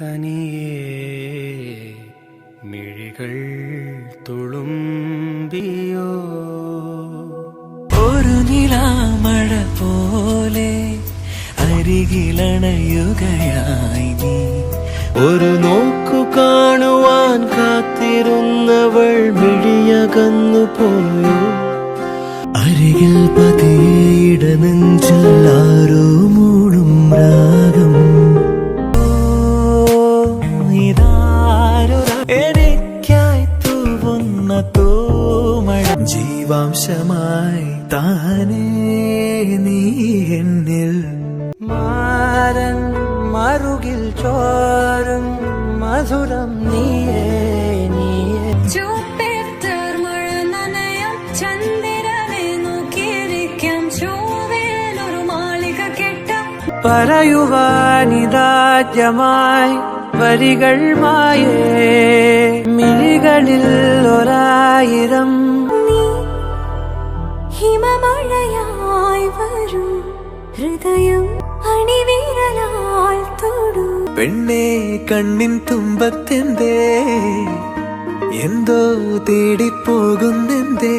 തനിയേ മിഴികൾ തുളുമ്പിയോ? ഒരു നിലാമഴ പോലെ അരികിലണയുകയായി നീ. ഒരു നോക്കു കാണുവാൻ കാത്തിരുന്നവൾ മിഴിയകന്നു പോയോ അരികിൽ നെഞ്ചല്ലാരോ ജീവാംശമായി താനേ നീ എന്നിൽ. മാരൻ മറുകിൽ ചോരും മധുരം നീയേ നീയേ. പറയുവാനിതാദ്യമായി വരികൾ മായേ മിഴികളിൽ ഒരായിരം നീ ഹിമമഴയായി വരും. ഹൃദയം അണിവിരലാൽ തൊടു. പെണ്ണേ കണ്ണിൻ തുമ്പത്തെന്തേ? എന്തോ തേടിപ്പോകുന്നെന്തേ?